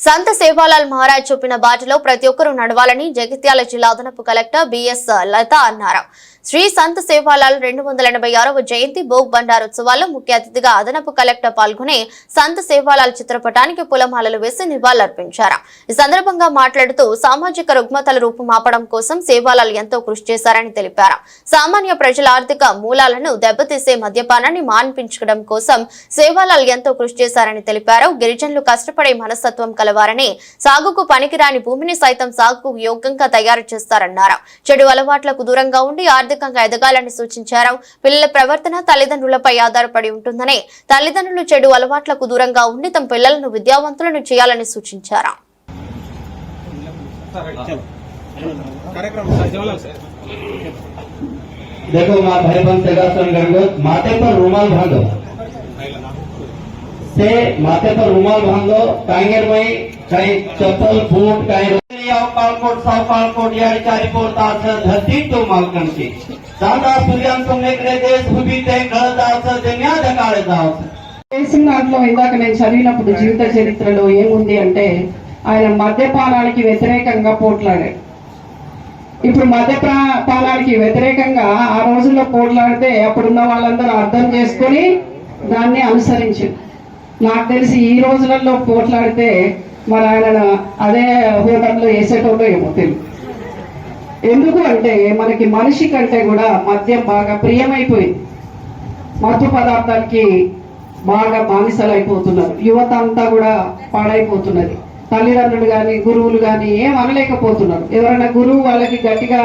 సంత సేవాలాల్ మహారాజ్ చూపిన బాటలో ప్రతి ఒక్కరూ నడవాలని జగిత్యాల జిల్లా అదనపు కలెక్టర్ బిఎస్ లత అన్నారు. శ్రీ సంత సేవాలాల్ రెండు వందల ఎనభై ఆరవ జయంతి భోగ్ బండారోత్సవాల్లో ముఖ్య అతిథిగా అదనపు కలెక్టర్ పాల్గొని సంత సేవాలాల్ చిత్రపటానికి పూలమాలలు వేసి నివాళులర్పించారు. ఈ సందర్భంగా మాట్లాడుతూ సామాజిక రుగ్మతల రూపుమాపడం కోసం సేవాలాల్ ఎంతో కృషి చేశారని తెలిపారు. సామాన్య ప్రజల ఆర్థిక మూలాలను దెబ్బతీసే మద్యపానాన్ని మాన్పించడం కోసం సేవాలాల్ ఎంతో కృషి చేశారని తెలిపారు. గిరిజనులు కష్టపడే మనస్తత్వం కలవారని సాగుకు పనికిరాని భూమిని సైతం సాగుకు యోగ్యంగా తయారు చేస్తారన్నారు. చెడు అలవాట్లకు దూరంగా ఉండి ఆర్థిక ఆర్థికంగా ఎదగాలని సూచించారు పిల్లల ప్రవర్తన తల్లిదండ్రులపై ఆధారపడి ఉంటుందని తల్లిదండ్రులు చెడు అలవాట్లకు దూరంగా ఉండి తమ పిల్లలను విద్యావంతులను చేయాలని సూచించారు देखो माँ भाई बहन सेगा संगठन माथे पर रुमाल बांधो से माथे पर रुमाल बांधो कांगेर में कहीं चप्पल बूट कहीं कालकोट साव कालकोट यारी चारी पोरतास धरती तो मालकणची दादा सूर्यान तुमने करे देश भूमि ते गळदास दुनिया दकाळे दास చేసిన దాంట్లో ఇందాక నేను చదివినప్పుడు జీవిత చరిత్రలో ఏముంది అంటే ఆయన మద్యపానానికి వ్యతిరేకంగా పోట్లాడాడు ఇప్పుడు మద్యపానానికి వ్యతిరేకంగా ఆ రోజుల్లో పోట్లాడితే అప్పుడున్న వాళ్ళందరూ అర్థం చేసుకొని దాన్ని అనుసరించారు నాకు తెలిసి ఈ రోజులలో పోట్లాడితే మన ఆయన అదే హోటల్లో వేసేటోళ్ళు ఏమో తెలియదు ఎందుకు అంటే మనకి మనిషి కంటే కూడా మద్యం బాగా ప్రియమైపోయింది. మత్తు పదార్థానికి బాగా బానిసలు అయిపోతున్నారు యువత అంతా కూడా పాడైపోతున్నది. తల్లిదండ్రులు కానీ గురువులు కానీ ఏం అనలేకపోతున్నారు. ఎవరైనా గురువు వాళ్ళకి గట్టిగా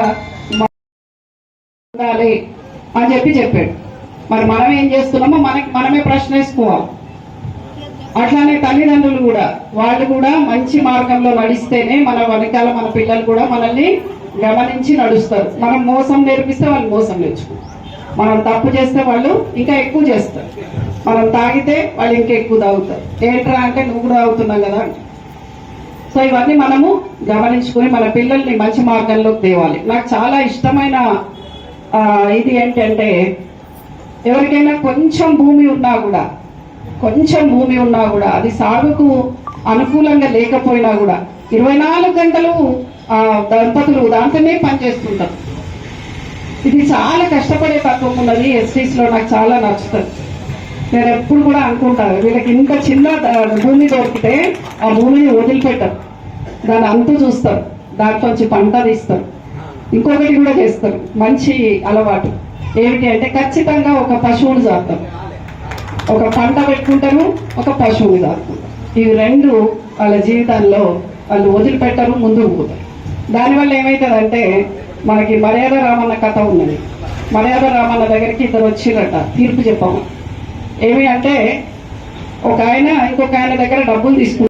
ఉండాలి అని చెప్పి చెప్పాడు. మరి మనం ఏం చేస్తున్నామో మనకి మనమే ప్రశ్న వేసుకోవాలి అట్లానే తల్లిదండ్రులు కూడా వాళ్ళు కూడా మంచి మార్గంలో నడిస్తేనే మన వెనకాల మన పిల్లలు కూడా మనల్ని గమనించి నడుస్తారు. మనం మోసం నేర్పిస్తే వాళ్ళు మోసం నేర్చుకుంటారు. మనం తప్పు చేస్తే వాళ్ళు ఇంకా ఎక్కువ చేస్తారు. మనం తాగితే వాళ్ళు ఇంకా ఎక్కువ తాగుతారు. ఏంట్రా అంటే నువ్వు కూడా తాగుతున్నావు కదా సో ఇవన్నీ మనము గమనించుకొని మన పిల్లల్ని మంచి మార్గంలోకి తేవాలి. నాకు చాలా ఇష్టమైన ఇది ఏంటంటే ఎవరికైనా కొంచెం భూమి ఉన్నా కూడా కొంచెం భూమి ఉన్నా కూడా అది సాగుకు అనుకూలంగా లేకపోయినా కూడా ఇరవై నాలుగు గంటలు ఆ దంపతులు దాంతోనే పనిచేస్తుంటారు. ఇది చాలా కష్టపడే తత్వం ఉన్నది ఎస్టీస్లో నాకు చాలా నచ్చుతుంది. నేను ఎప్పుడు కూడా అనుకుంటాను వీళ్ళకి ఇంత చిన్న భూమి దొరికితే ఆ భూమిని వదిలిపెట్టరు. దాని అంతు చూస్తారు దాంట్లోంచి పంట తీస్తారు. ఇంకొకటి కూడా చేస్తారు మంచి అలవాటు. ఏమిటి అంటే ఖచ్చితంగా ఒక పశువుని చేస్తారు ఒక పంట పెట్టుకుంటారు ఒక పశువుని దాక్కుంటారు ఇవి రెండు వాళ్ళ జీవితాల్లో వాళ్ళు వదిలిపెట్టరు ముందుకు పోతారు. దానివల్ల ఏమవుతుందంటే మనకి మర్యాద రామన్న కథ ఉన్నది. మర్యాద రామన్న దగ్గరికి ఇద్దరు వచ్చిరట తీర్పు చెప్పాము. ఏమి అంటే ఒక ఆయన ఇంకొక ఆయన దగ్గర డబ్బులు తీసుకున్నారు